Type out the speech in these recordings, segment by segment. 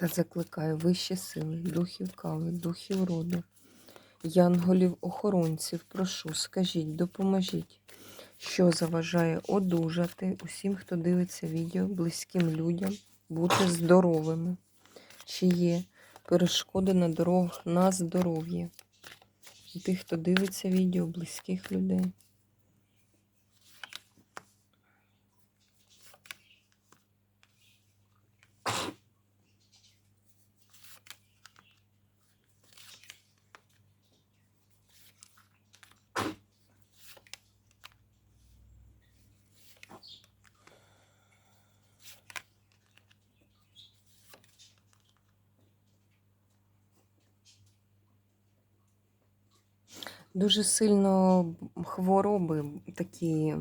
Та закликаю вищі сили, духів кави, духів роду, янголів-охоронців, прошу, скажіть, допоможіть, що заважає одужати усім, хто дивиться відео, близьким людям, бути здоровими. Чи є перешкоди на дорогах на здоров'я? Тих, хто дивиться відео, близьких людей. Дуже сильно хвороби такі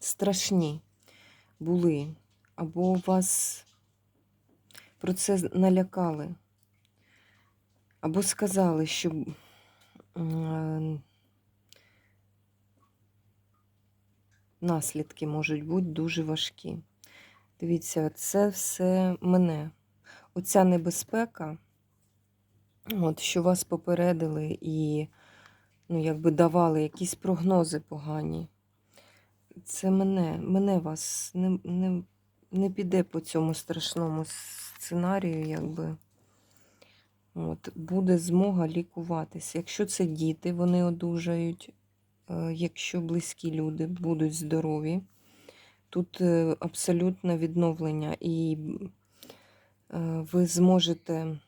страшні були. Або вас про це налякали, або сказали, що наслідки можуть бути дуже важкі. Дивіться, це все мене. Оця небезпека, от, що вас попередили і ну, якби давали якісь прогнози погані. Це мене, мене вас не, не, не піде по цьому страшному сценарію, якби. От, буде змога лікуватися. Якщо це діти, вони одужають, е, якщо близькі люди будуть здорові, тут е, абсолютне відновлення, і е, ви зможете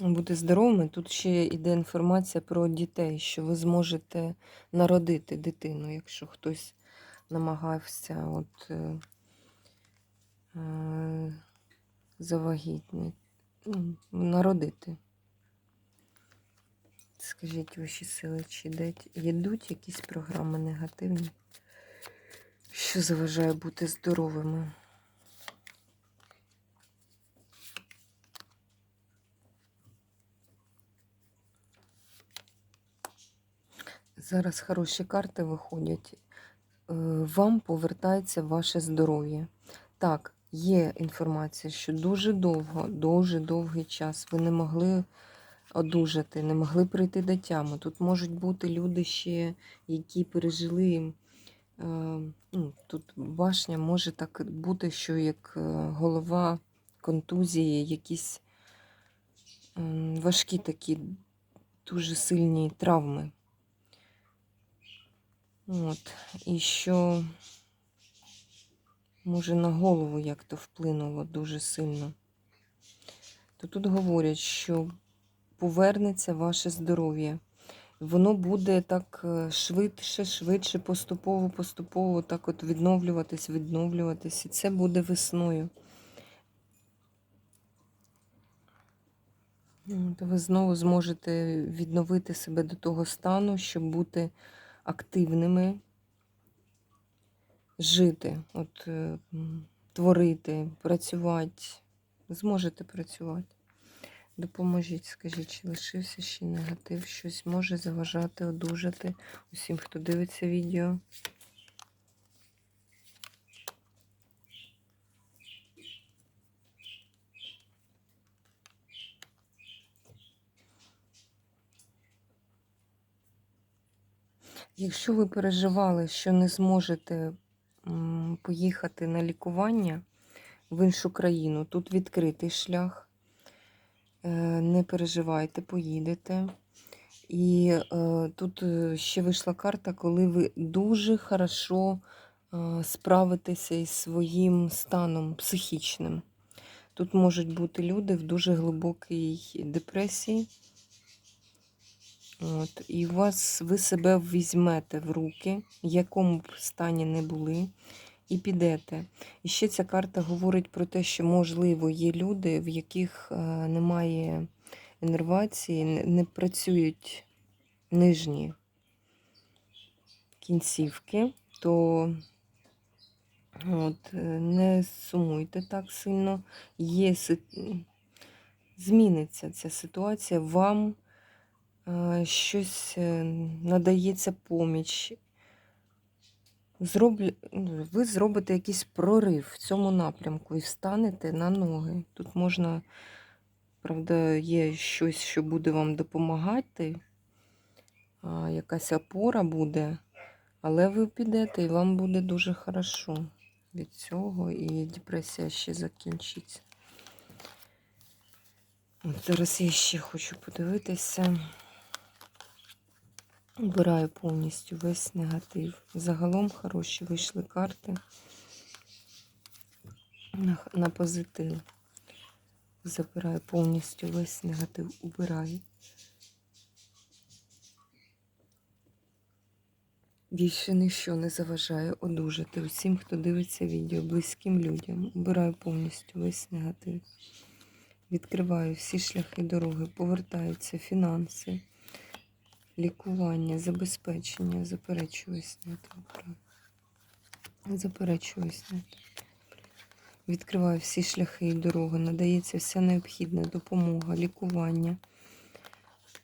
бути здоровими. Тут ще йде інформація про дітей, що ви зможете народити дитину, якщо хтось намагався от, е, е, завагітніти, ну, народити. Скажіть ваші сили, чи йдуть якісь програми негативні, що заважає бути здоровими? Зараз хороші карти виходять. Е, Вам повертається ваше здоров'я. Так, є інформація, що дуже довго, дуже довгий час ви не могли одужати, не могли прийти до тями. Тут можуть бути люди ще, які пережили. е, ну, Тут башня може так бути, що як е, голова контузії, якісь важкі такі дуже сильні травми. От. І що, може, на голову як то вплинуло дуже сильно. То тут говорять, що повернеться ваше здоров'я. Воно буде так е, швидше, швидше, поступово, поступово так от відновлюватись, відновлюватись. І це буде весною. От ви знову зможете відновити себе до того стану, щоб бути активними, жити, от, е, творити, працювати. Зможете працювати. Допоможіть, скажіть, чи лишився ще негатив, щось може заважати, одужати усім, хто дивиться відео. Якщо ви переживали, що не зможете поїхати на лікування в іншу країну, тут відкритий шлях. Е, Не переживайте, поїдете. І е, тут е, ще вийшла карта, коли ви дуже хорошо справитеся із своїм станом психічним. Тут можуть бути люди в дуже глибокій депресії. От, І вас ви себе візьмете в руки, в якому б стані не були, і підете. І ще ця карта говорить про те, що, можливо, є люди, в яких е, немає інервації, не- працюють нижні кінцівки, то от, е, не сумуйте так сильно. Є, зміниться ця ситуація, вам щось е, надається поміч. Зроблю, ну, ви зробите якийсь прорив в цьому напрямку і встанете на ноги. Тут можна, правда, є щось, що буде вам допомагати, якась опора буде, але ви підете і вам буде дуже хорошо від цього, і депресія ще закінчиться. От зараз я ще хочу подивитися. Убираю повністю весь негатив. Загалом хороші вийшли карти на, позитив. Забираю повністю весь негатив, убираю. Більше ніщо не заважає одужати усім, хто дивиться відео, близьким людям. Убираю повністю весь негатив. Відкриваю всі шляхи дороги, повертаються фінанси, лікування, забезпечення, заперечую зняти. обираю. Заперечую зняти. Відкриваю всі шляхи і дороги, надається вся необхідна допомога, лікування,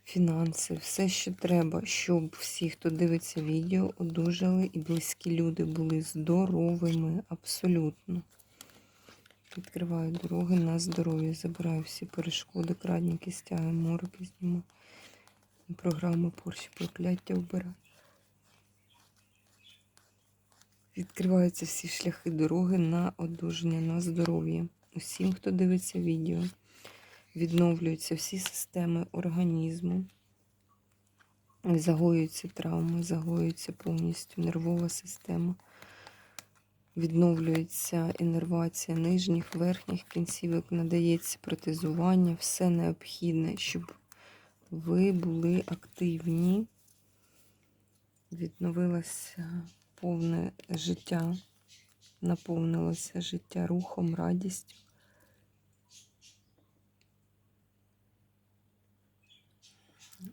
фінанси, все, що треба, щоб всі, хто дивиться відео, одужали і близькі люди були здоровими абсолютно. Відкриваю дороги на здоров'я, забираю всі перешкоди, крадніки, стяги, мороки знімаю. Програми порші, прокляття вбираю. Відкриваються всі шляхи дороги на одужання, на здоров'я. Усім, хто дивиться відео, відновлюються всі системи організму. Загоюються травми, загоюється повністю нервова система. Відновлюється інервація нижніх, верхніх кінцівок, надається протезування, все необхідне, щоб ви були активні, відновилося повне життя, наповнилося життя рухом, радістю.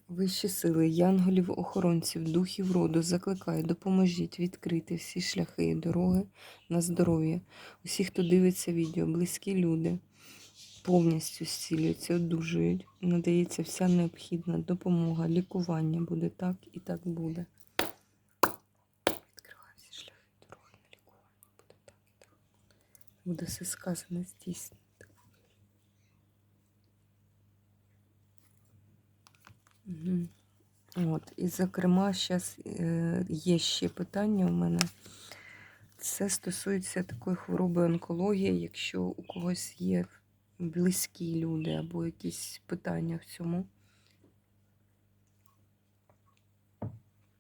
Вищі сили, янголів, охоронців, духів роду закликаю, допоможіть відкрити всі шляхи і дороги на здоров'я. Усі, хто дивиться відео, близькі люди повністю зцілюються, одужують. Надається вся необхідна допомога, лікування буде так і так буде. Відкриваю всі шляхи дороги на лікування. Буде так і так. Буде все сказане, здійснено. От, і, зокрема, зараз е, є ще питання у мене. Це стосується такої хвороби онкології, якщо у когось є близькі люди або якісь питання в цьому.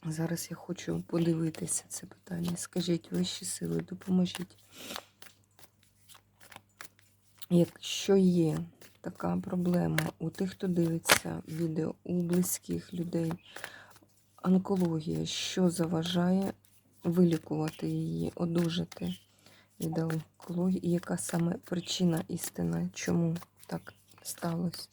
Зараз я хочу подивитися це питання. Скажіть, вищі сили, допоможіть. Якщо є така проблема у тих, хто дивиться відео, у близьких людей, онкологія, що заважає вилікувати її, одужати від онкології, і яка саме причина істина, чому так сталося?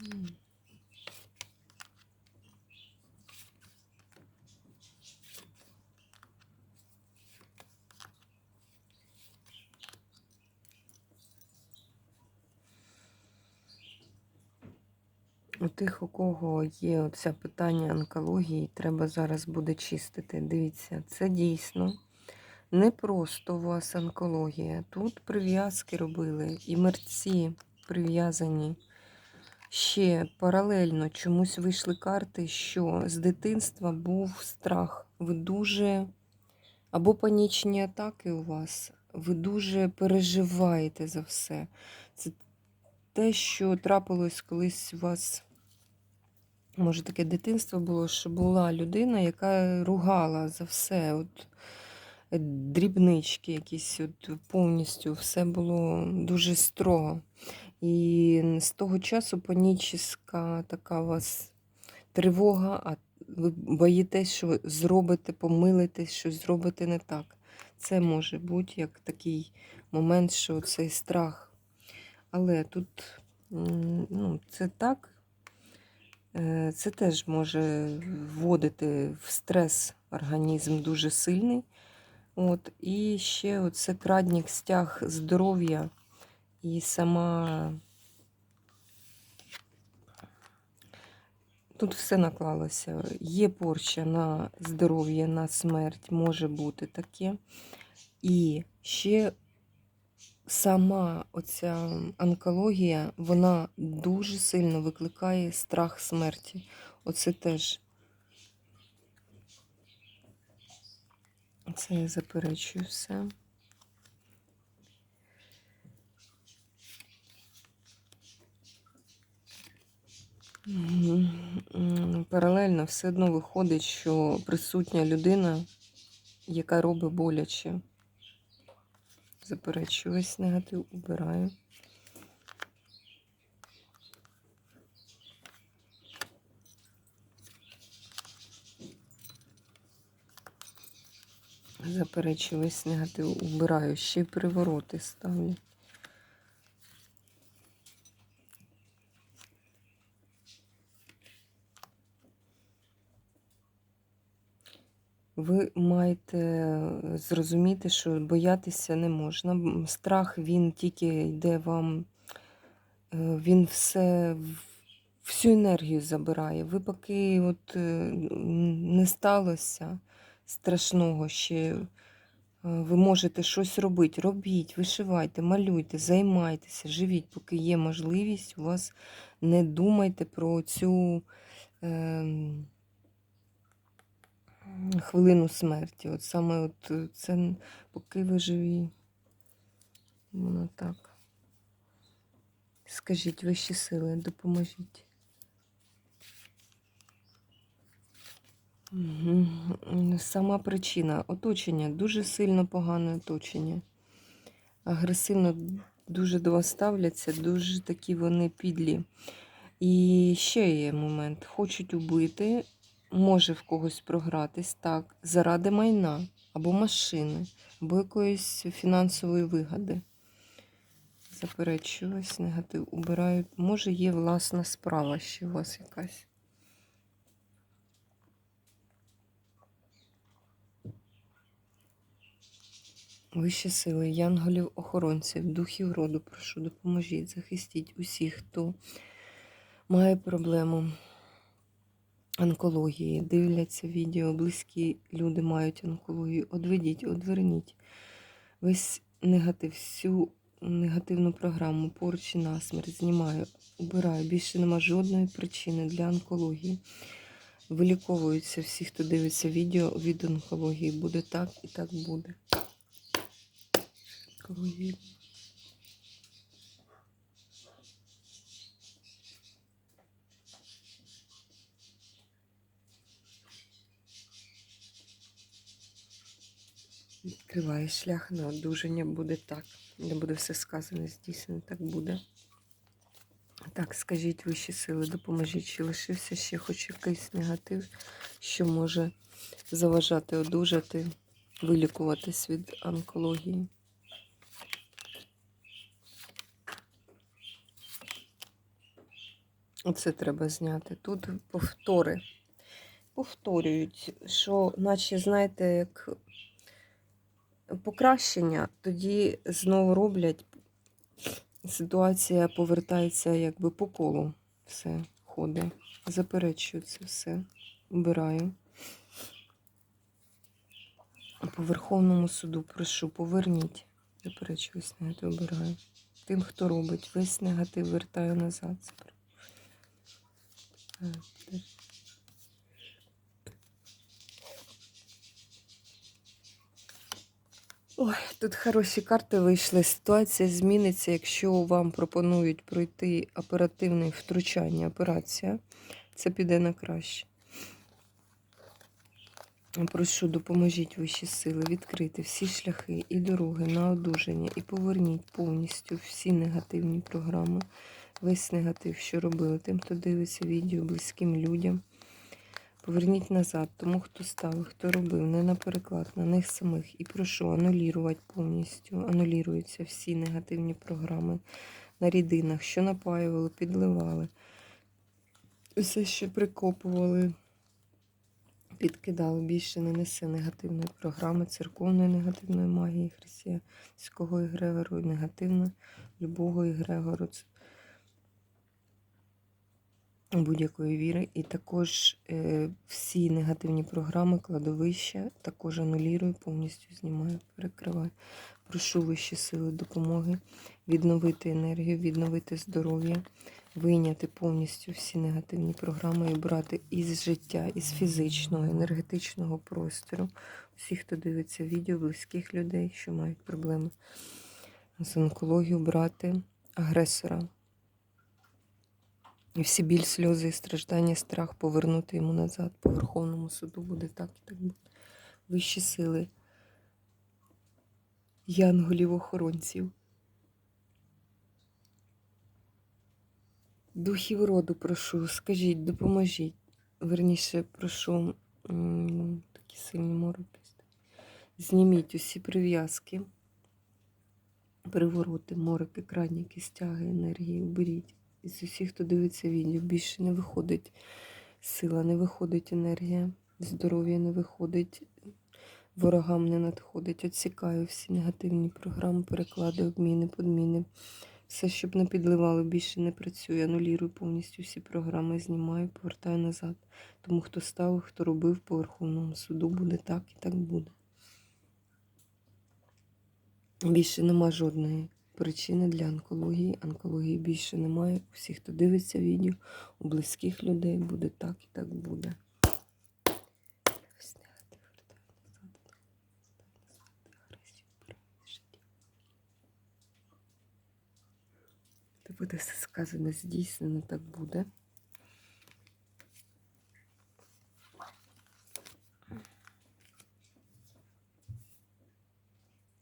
М. У тих, у кого є оце питання онкології, треба зараз буде чистити. Дивіться, це дійсно не просто у вас онкологія. Тут прив'язки робили, і мерці прив'язані. Ще паралельно чомусь вийшли карти, що з дитинства був страх. Ви дуже або панічні атаки у вас, ви дуже переживаєте за все. Це те, що трапилось колись у вас може таке дитинство було, що була людина, яка ругала за все. От, е, дрібнички якісь, от, повністю все було дуже строго. І з того часу панічна така у вас тривога, а ви боїтесь, що зробите, помилитесь, щось зробите не так. Це може бути як такий момент, що цей страх. Але тут ну, це так, це теж може вводити в стрес організм дуже сильний. От, І ще оце крадник стяг здоров'я і сама. Тут все наклалося. Є порча на здоров'я, на смерть, може бути таке. І ще сама оця онкологія, вона дуже сильно викликає страх смерті. Оце теж. Це я заперечую все. Паралельно все одно виходить, що присутня людина, яка робить боляче. Заперечую весь негатив, убираю. Заперечую весь негатив, убираю. Ще й привороти ставлю. Ви маєте зрозуміти, що боятися не можна. Страх він тільки йде вам, е, він все, всю енергію забирає. Ви поки от е, не сталося страшного ще, е, ви можете щось робити. Робіть, вишивайте, малюйте, займайтеся, живіть, поки є можливість. У вас не думайте про цю. ем, хвилину смерті. От саме от е, це поки ви живі. Воно так. Скажіть вищі сили, допоможіть. Сама причина. Оточення, дуже сильно погане оточення. Агресивно дуже до вас ставляться, дуже такі вони підлі. І ще є момент. Хочуть убити, може в когось програтись так, заради майна, або машини, або якоїсь фінансової вигоди. Заперечую ось негатив. Убираю. Може, є власна справа ще у вас якась. Вищі сили, янголів, охоронців, духів роду, прошу, допоможіть, захистіть усіх, хто має проблему онкології, дивляться відео, близькі люди мають онкологію. Одведіть, одверніть весь негатив, всю негативну програму, поруч і насмерть знімаю, убираю. Більше нема жодної причини для онкології. Виліковуються всі, хто дивиться відео від онкології. Буде так і так буде. Онкології. Відкриває шлях на одужання, буде так. Не буде все сказане, здійснено, так буде. Так, скажіть вищі сили, допоможіть, чи лишився ще хоч якийсь негатив, що може заважати одужати, вилікуватись від онкології. Оце треба зняти. Тут повтори. Повторюють, що, наче, знаєте, як покращення, тоді знову роблять, ситуація повертається якби по колу. Все ходить. Заперечую це все. Убираю. По Верховному суду прошу, поверніть. Заперечую, весь негатив обираю. Тим, хто робить, весь негатив вертаю назад. Запер- Так, теж. Ой, тут хороші карти вийшли. Ситуація зміниться, якщо вам пропонують пройти оперативне втручання, операція. Це піде на краще. Прошу, допоможіть вищі сили відкрити всі шляхи і дороги на одужання і поверніть повністю всі негативні програми, весь негатив, що робили тим, хто дивиться відео, близьким людям. Поверніть назад, тому хто ставив, хто робив, не на переклад, на них самих. І прошу анулірувати повністю. Анулюються всі негативні програми на рідинах, що напаювали, підливали. Все, що прикопували, підкидали, більше не несе негативної програми, церковної негативної магії християнського егрегору, і негативної любого егрегору. Це будь-якої віри. І також е, всі негативні програми, кладовища також анулірую, повністю знімаю, перекриваю. Прошу вищі сили допомоги відновити енергію, відновити здоров'я, вийняти повністю всі негативні програми і брати із життя, із фізичного, енергетичного простору. Всіх, хто дивиться відео, близьких людей, що мають проблеми з онкологією, брати агресора. І всі біль, сльози і страждання, страх повернути йому назад. По Верховному суду буде так і так буде. Вищі сили, янголів-охоронців. Духів роду прошу, скажіть, допоможіть. Верніше, прошу такі сильні мороки. Зніміть усі прив'язки, привороти, мороки, краники, стяги, енергії, уберіть. Із усіх, хто дивиться відео, більше не виходить сила, не виходить енергія, здоров'я не виходить, ворогам не надходить. Отсікаю всі негативні програми, переклади, обміни, подміни. Все, щоб не підливало, більше не працює. Анулірую повністю всі програми, знімаю, повертаю назад. Тому хто ставив, хто робив по Верховному суду, буде так і так буде. Більше нема жодної причини для онкології. Онкології більше немає. У всіх, хто дивиться відео, у близьких людей буде так і так буде. Буде все сказано здійснено, так буде.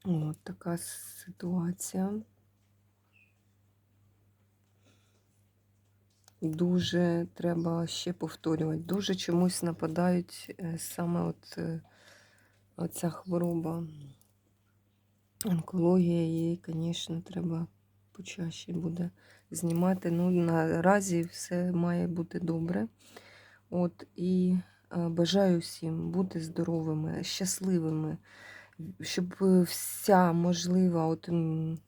От така ситуація. Дуже треба ще повторювати. Дуже чомусь нападають е, саме от е, оця хвороба. Онкологія її, звісно, треба почаще буде знімати. Ну, наразі все має бути добре. От, І е, бажаю всім бути здоровими, щасливими щоб вся можлива от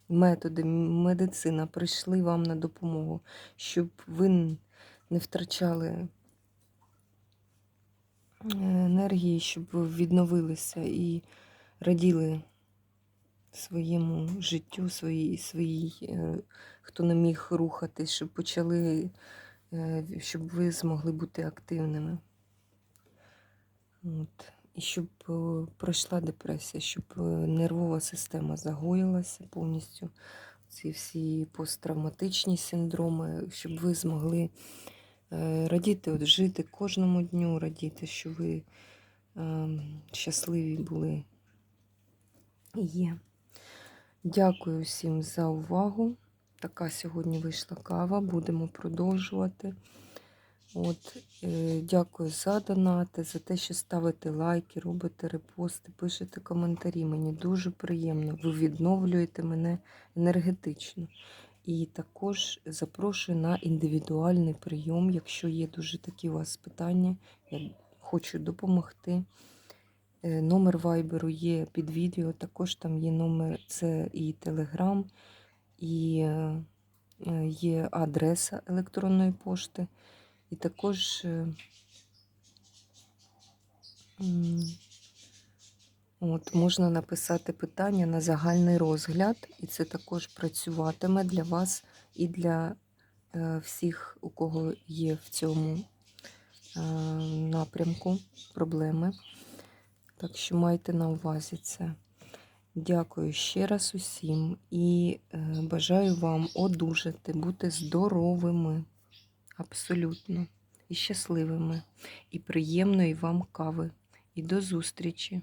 методи, медицина прийшли вам на допомогу, щоб ви не втрачали е, енергії, щоб ви відновилися і раділи своєму життю, своїй, своїй, е, хто не міг рухатись, щоб почали, е, щоб ви змогли бути активними. От і щоб е, пройшла депресія, щоб е, нервова система загоїлася повністю. Ці всі посттравматичні синдроми, щоб ви змогли е, радіти, от жити кожному дню, радіти, що ви щасливі були і є. Дякую всім за увагу. Така сьогодні вийшла кава. Будемо продовжувати. От, е, Дякую за донати, за те, що ставите лайки, робите репости, пишете коментарі. Мені дуже приємно. Ви відновлюєте мене енергетично. І також запрошую на індивідуальний прийом, якщо є дуже такі у вас питання, я хочу допомогти. Е, номер вайберу є під відео, також там є номер, це і телеграм, і е, є адреса електронної пошти. І також е, от, можна написати питання на загальний розгляд, і це також працюватиме для вас і для е, всіх, у кого є в цьому е, напрямку проблеми. Так що майте на увазі це. Дякую ще раз усім і бажаю вам одужати, бути здоровими. Абсолютно. і щасливими, і приємної вам кави. І до зустрічі!